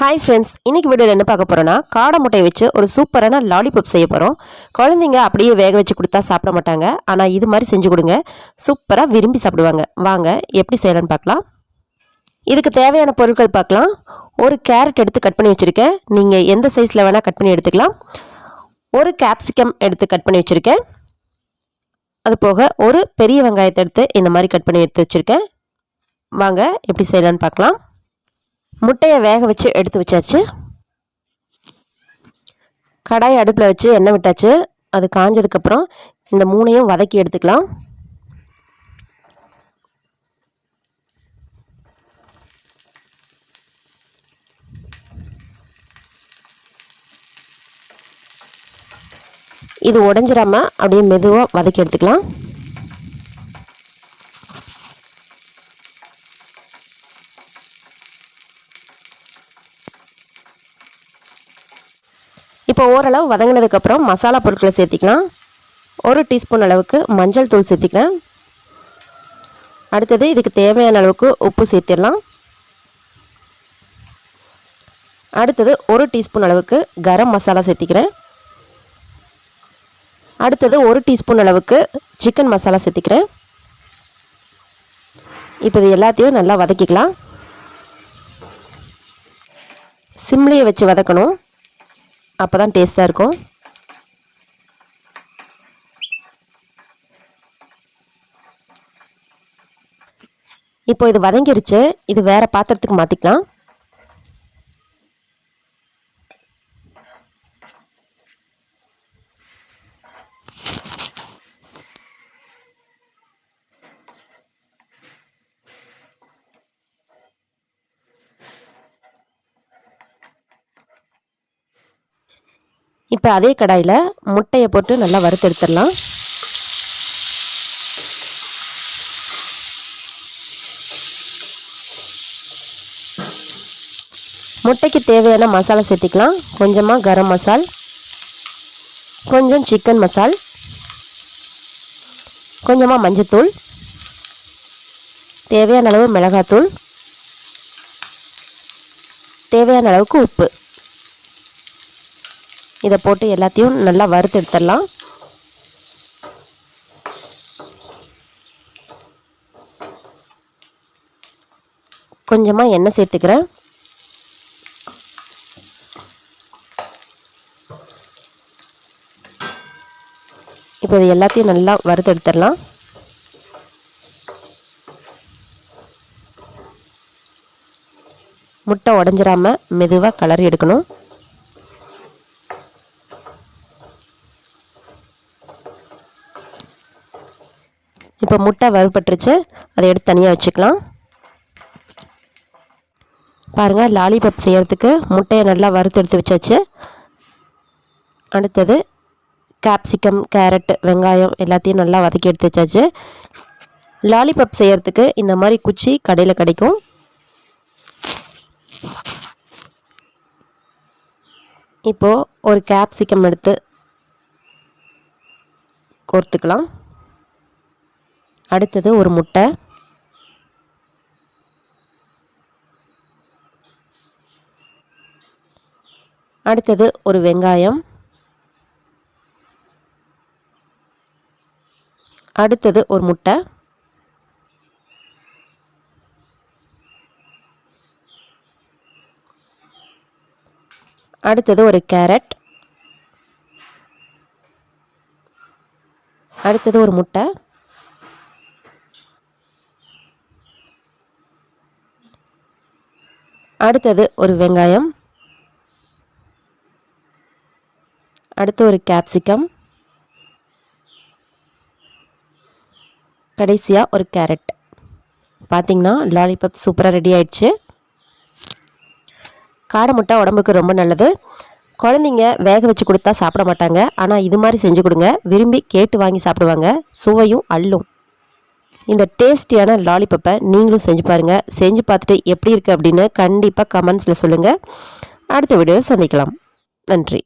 Hi friends இன்னைக்கு வீடியோவில் என்ன பார்க்க போகிறோன்னா காடை முட்டையை வச்சு ஒரு சூப்பரான லாலிபப் செய்ய போகிறோம் குழந்தைங்க அப்படியே வேக வச்சு கொடுத்தா சாப்பிட மாட்டாங்க. ஆனால் இது மாதிரி செஞ்சு கொடுங்க. சூப்பராக விரும்பி சாப்பிடுவாங்க. வாங்க எப்படி செய்யலான்னு பார்க்கலாம். இதுக்கு தேவையான பொருட்கள் பார்க்கலாம். ஒரு கேரட் எடுத்து கட் பண்ணி வச்சுருக்கேன். நீங்கள் எந்த சைஸில் வேணால் கட் பண்ணி எடுத்துக்கலாம். ஒரு கேப்சிகம் எடுத்து கட் பண்ணி வச்சுருக்கேன். அது போக ஒரு பெரிய வெங்காயத்தை எடுத்து இந்த மாதிரி கட் பண்ணி எடுத்து வச்சுருக்கேன். வாங்க எப்படி செய்யலான்னு பார்க்கலாம். முட்டையை வேக வச்சு எடுத்து வச்சாச்சு. கடாய் அடுப்பில் வச்சு எண்ணெய் விட்டாச்சு. அது காஞ்சதுக்கப்புறம் இந்த மூணையும் வதக்கி எடுத்துக்கலாம். இது உடஞ்சிடாமல் அப்படியே மெதுவாக வதக்கி எடுத்துக்கலாம். இப்போ ஓரளவு வதங்கினதுக்கப்புறம் மசாலா பொருட்களை சேர்த்திக்கலாம். ஒரு டீஸ்பூன் அளவுக்கு மஞ்சள் தூள் சேர்த்திக்கிறேன். அடுத்தது இதுக்கு தேவையான அளவுக்கு உப்பு சேர்த்திடலாம். அடுத்தது ஒரு டீஸ்பூன் அளவுக்கு கரம் மசாலா சேர்த்திக்கிறேன். அடுத்தது ஒரு டீஸ்பூன் அளவுக்கு சிக்கன் மசாலா சேர்த்திக்கிறேன். இப்போ இது எல்லாத்தையும் நல்லா வதக்கிக்கலாம். சிம்லியை வச்சு வதக்கணும். அப்போ தான் டேஸ்ட்டாக இருக்கும். இப்போ இது வதங்கிருச்சு. இது வேறு பாத்திரத்துக்கு மாற்றிக்கலாம் இப்போ அதே கடாயில் முட்டையை போட்டு நல்லா வறுத்து எடுத்துடலாம் முட்டைக்கு தேவையான மசாலா சேர்த்திக்கலாம். கொஞ்சமாக கரம் மசால் கொஞ்சம் சிக்கன் மசால் கொஞ்சமாக மஞ்சத்தூள் தேவையான அளவு மிளகாத்தூள் தேவையான அளவுக்கு உப்பு. இதை போட்டு எல்லாத்தையும் நல்லா வறுத்து எடுத்துடலாம். கொஞ்சமாக எண்ணெய் சேர்த்துக்கிறேன். இப்போ இது எல்லாத்தையும் நல்லா வறுத்து எடுத்துடலாம். முட்டை உடஞ்சிராமல் மெதுவாக கலரி எடுக்கணும். இப்போ முட்டை வறுபட்டுருச்சு. அதை எடுத்து தனியாக வச்சுக்கலாம். பாருங்கள் லாலிபப் செய்கிறதுக்கு முட்டையை நல்லா வறுத்து எடுத்து வச்சாச்சு. அடுத்தது கேப்சிகம் கேரட் வெங்காயம் எல்லாத்தையும் நல்லா வதக்கி எடுத்து வச்சாச்சு. லாலிபப் செய்கிறதுக்கு இந்த மாதிரி குச்சி கடையில் கிடைக்கும். இப்போது ஒரு கேப்சிகம் எடுத்து கோர்த்துக்கலாம். அடுத்தது ஒரு முட்டை. அடுத்தது ஒரு வெங்காயம். அடுத்தது ஒரு முட்டை. அடுத்தது ஒரு கேரட். அடுத்தது ஒரு முட்டை. அடுத்தது ஒரு வெங்காயம். அடுத்து ஒரு கேப்சிகம் கடைசியாக ஒரு கேரட் பார்த்திங்கன்னா லாலிபப் சூப்பராக ரெடி ஆயிடுச்சு. காடை முட்டை உடம்புக்கு ரொம்ப நல்லது. குழந்தைங்க வேக வச்சு கொடுத்தா சாப்பிட மாட்டாங்க. ஆனால் இது மாதிரி செஞ்சு கொடுங்க. விரும்பி கேட்டு வாங்கி சாப்பிடுவாங்க. சுவையும் அள்ளும். இந்த டேஸ்டியான லாலிபப்பை நீங்களும் செஞ்சு பாருங்கள் செஞ்சு பார்த்துட்டு எப்படி இருக்குது அப்படின்னு கண்டிப்பாக கமெண்ட்ஸில் சொல்லுங்கள் அடுத்த வீடியோவில் சந்திக்கலாம். நன்றி.